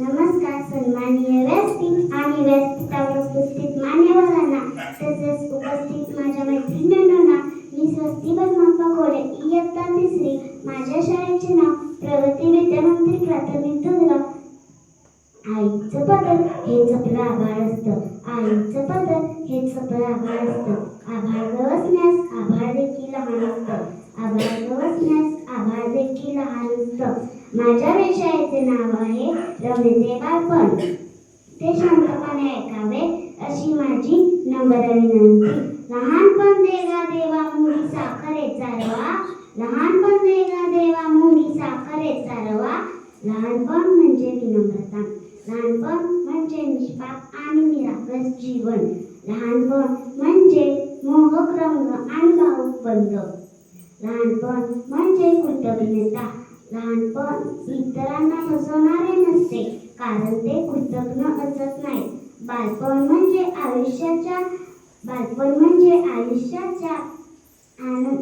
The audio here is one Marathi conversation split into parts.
नमस्कार सन्माननीय व्यासपीठ आणि व्यासपीठावर उपस्थित मान्यवरांना तसेच उपस्थित माझ्या मैत्रिणींना मी स्वस्ती बदमाप्पा खोडे इयत्ता तिसरी माझ्या शाळेचे नाव प्रगती विद्यामंदिर प्राथमिक दुर्गा आईचं पदर हे चपलं आभाळ असतं. आईचं पदर हे चपलं आभाळ असतं. आभाळ गवसण्यास आभाळ देखील लहान असतं. आभाळ गवसण्यास आभाळ देखील लहान असतं. माझ्या विषयाचे नाव आहे रवींद्र बालपण ते शांतपणे ऐकावे अशी माझी नम्र विनंती. लहानपण देगा देवा मुली साखरेचा रवा लहानपण देगा देवा मुली साखरेचा रवा लहानपण म्हणजे विनम्रता. लहानपण म्हणजे निष्पाप आणि निराकस जीवन. लहानपण म्हणजे मोहक रंग आणि भावुक बंद लहानपण म्हणजे कृतज्ञता. लहानपण इतरांना हसवणारे नसते कारण ते कृतज्ञ असत नाही बालपण म्हणजे आयुष्याच्या बालपण म्हणजे आयुष्याच्या आनंद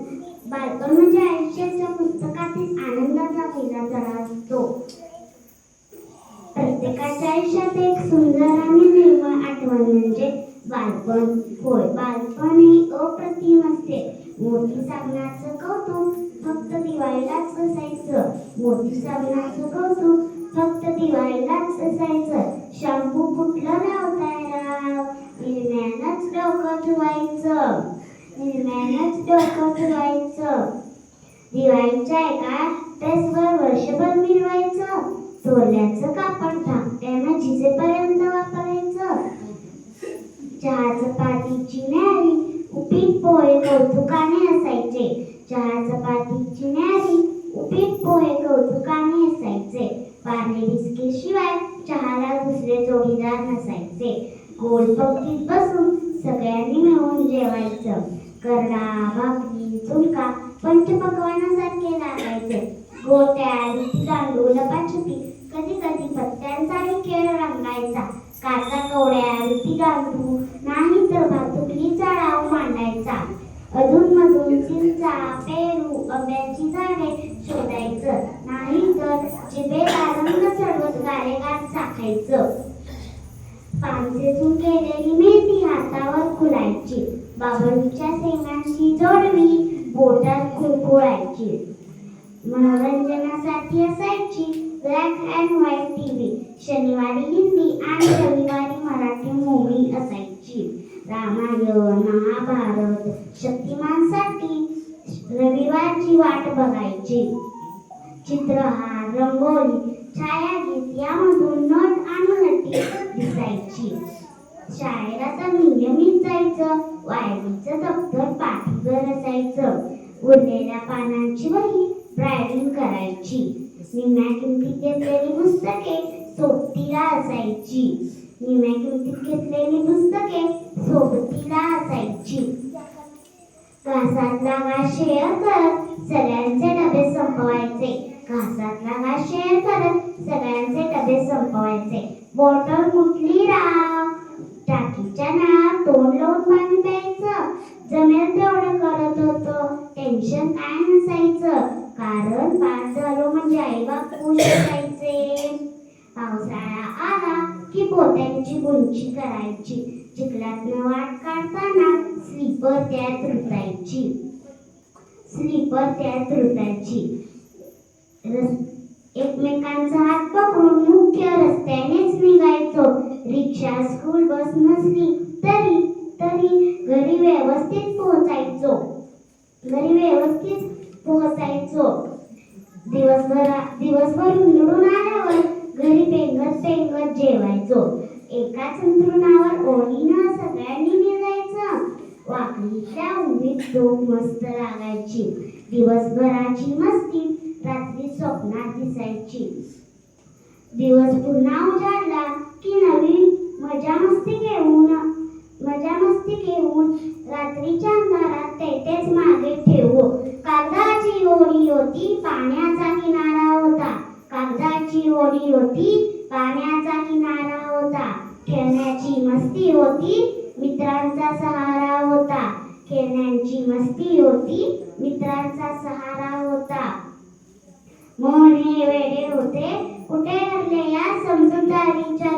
बालपण म्हणजे आयुष्याच्या पुस्तकातील आनंदाचा पहिला जरा असतो. प्रत्येकाच्या आयुष्यात एक सुंदर आणि निर्मळ आठवण म्हणजे बालपण. होय बालपण ही मोठी साबणाचं कौतुक फक्त दिवाळीलाच असायचं मोठी साबणाचं कौतुक फक्त दिवाळीलाच असायचं शॅम्पू कुठलं लावताय राव निरम्यानंच डोकं धुवायचं निर्म्यानच डोकं धुवायचं दिवाळीच्या एका ड्रेसवर वर्षभर मिळवायचं चोरल्याचं कापड धाकट्यानं झिजेपर्यंत वापरायचं चहा चपातीची न्यारी उपीट पोहे कौतुकाने असायचे. चहा चपातीची न्यारी उपीट पोहे कौतुकाने असायचे. पार्ले बिस्किट शिवाय चहाला दुसरे जोडीदार नसायचे. गोल पंक्तीत बसून सगळ्यांनी मिळून जेवायचं. करडा भाकरी झुणका पंचपकवानासारखे लागायचे. गोट्या रीती गांडू लपाछपी कधी कधी पत्त्यांचाही खेळ रंगायचा. काचा कवड्या रीती गांडू नाही तर भातुकलीचा डाव मांडायचा अधून मधून चिंचा पेरू आंब्याची झाडे शोधायचं नाही तर जिभेला रंग चढवत गारेगार चाखायचं पानसेसून केलेली मेथी हातावर खुलायची बाबळीच्या शेंगांची जोडवी बोटात खुळखुळायची मनोरंजनासाठी असायची ब्लॅक अँड व्हाईट टीव्ही शनिवारी हिंदी वाट बघायची. चित्रहार रंगोली छायागीत यामधून नट आणि दिसायची. शाळेला तर नियमित जायचं वायरीचं दप्तर पाठीवर असायचं. उरलेल्या पानांची वही ड्रायव्हिंग करायची. निम्या किमतीत घेतलेली पुस्तके सोबतीला असायची. निम्या किमतीत घेतलेली पुस्तके सोबतीला असायची. घासातला घास शेअर करत सगळ्यांचे डबे संपवायचे. घासातला घास शेअर करत सगळ्यांचे डबे संपवायचे. बॉटल कुठली राव? टाकीच्या ना तोंड लावून पाणी प्यायचं. जमेल तेवढं करत होतो. टेन्शन काय नसायचं. कारण पास झालो म्हणजे आई बाप खुश असायचं. की पोत्यांची गुंची करायची. चिखलातनं वाट काढताना स्लीपर त्यात रुतायची. स्लीपर त्यात रुतायची. एकमेकांचा हात पकडून मुख्य रस्त्यानेच निघायचो. रिक्षा स्कूल बस नसली तरी तरी घरी व्यवस्थित पोहोचायचो. घरी व्यवस्थित पोहोचायचो. दिवसभर दिवसभर उंदडून आल्यावर पेंगत जेवायचो. एका अंथरुणावर ओळीनं सगळ्यांनी निघायचं वाकडीच्या उमेद झोप मस्त लागायची. दिवसभराची मस्ती रात्री स्वप्नात दिसायची. दिवस पुन्हा उजाडला की नवीन मजा मस्ती घेऊन मजा मस्ती घेऊन रात्रीच्या अंधारात तेथेच मागे ठेवू. कागदाची ओळी होती पाण्याचा किनारा होता. कागदाची ओळी होती पाण्याचा किनारा होता. खेळण्याची मस्ती होती. मित्रांचा सहारा होता. खेळण्याची मस्ती होती. मित्रांचा सहारा होता. मोहन हे वेडे होते. कुठे हरले या समजूतदारीच्या